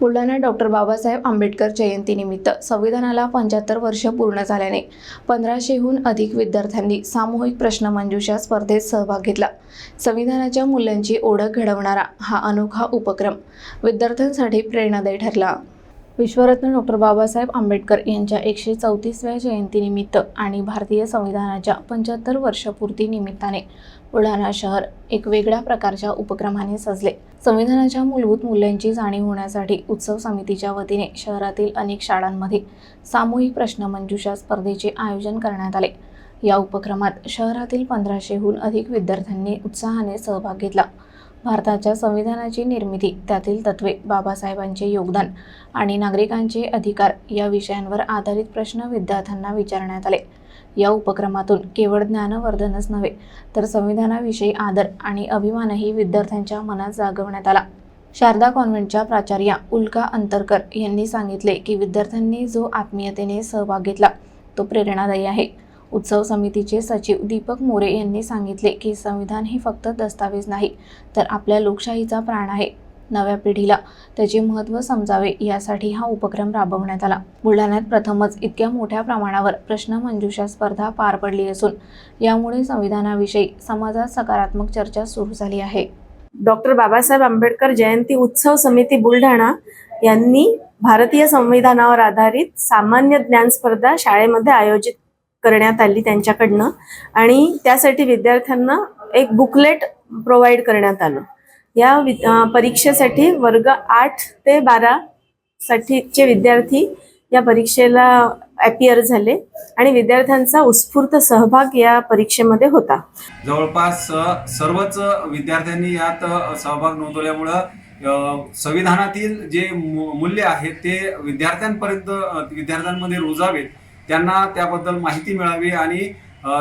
Buldhana doctor Babasaheb Ambedkar जयंतीनिमित्त संविधानाला पंच्याहत्तर वर्ष पूर्ण झाल्याने पंधराशेहून अधिक विद्यार्थ्यांनी सामूहिक प्रश्नमंजुषा स्पर्धेत सहभाग घेतला. संविधानाच्या मूल्यांची ओळख घडवणारा हा अनोखा उपक्रम विद्यार्थ्यांसाठी प्रेरणादायी ठरला. विश्वरत्न डॉक्टर बाबासाहेब आंबेडकर यांच्या एकशे चौतीसव्या जयंतीनिमित्त आणि भारतीय संविधानाच्या पंच्याहत्तर वर्षपूर्ती निमित्ताने बुलढाणा शहर एक वेगळ्या प्रकारच्या उपक्रमाने सजले. संविधानाच्या मूलभूत मूल्यांची जाणीव होण्यासाठी उत्सव समितीच्या वतीने शहरातील अनेक शाळांमध्ये सामूहिक प्रश्नमंजुषा स्पर्धेचे आयोजन करण्यात आले. या उपक्रमात शहरातील पंधराशेहून अधिक विद्यार्थ्यांनी उत्साहाने सहभाग घेतला. भारताच्या संविधानाची निर्मिती त्यातील तत्वे बाबासाहेबांचे योगदान आणि नागरिकांचे अधिकार या विषयांवर आधारित प्रश्न विद्यार्थ्यांना विचारण्यात आले. या उपक्रमातून केवळ ज्ञानवर्धनच नव्हे तर संविधानाविषयी आदर आणि अभिमानही विद्यार्थ्यांच्या मनात जागवण्यात आला. शारदा कॉन्व्हेंटच्या प्राचार्या उल्का अंतरकर यांनी सांगितले की विद्यार्थ्यांनी जो आत्मीयतेने सहभाग घेतला तो प्रेरणादायी आहे. उत्सव समितीचे सचिव दीपक मोरे यांनी सांगितले की संविधान हे फक्त दस्तावेज नाही तर आपल्या लोकशाहीचा प्राण आहे नव्या पिढीला. त्याचे महत्त्व समजावे यासाठी हा उपक्रम राबवण्यात आला. बुलढाण्यात प्रथमच इतक्या मोठ्या प्रमाणावर प्रश्नमंजुषा स्पर्धा पार पडली असून यामुळे संविधानाविषयी समाजात सकारात्मक चर्चा सुरू झाली आहे. डॉक्टर बाबासाहेब आंबेडकर जयंती उत्सव समिती बुलढाणा यांनी भारतीय संविधानावर आधारित सामान्य ज्ञान स्पर्धा शाळेमध्ये आयोजित करण्यात आली त्यांच्याकडनं. आणि त्यासाठी विद्यार्थ्यांना एक बुकलेट प्रोव्हाइड करण्यात आलं. या परीक्षेसाठी वर्ग आठ ते बारा साठीचे विद्यार्थी या परीक्षेला अपियर झाले आणि विद्यार्थ्यांचा उत्स्फूर्त सहभाग या परीक्षेमध्ये होता. जवळपास सर्वच विद्यार्थ्यांनी यात सहभाग नोंदवल्यामुळं संविधानातील जे मूल्य आहेत ते विद्यार्थ्यांपर्यंत विद्यार्थ्यांमध्ये रुजावेत. त्यांना त्याबद्दल माहिती मिळावी आणि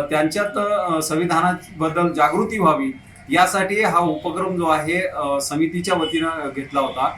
त्यांच्यात संविधानाबद्दल जागृती व्हावी यासाठी हा उपक्रम जो आहे समितीच्या वतीनं घेतला होता.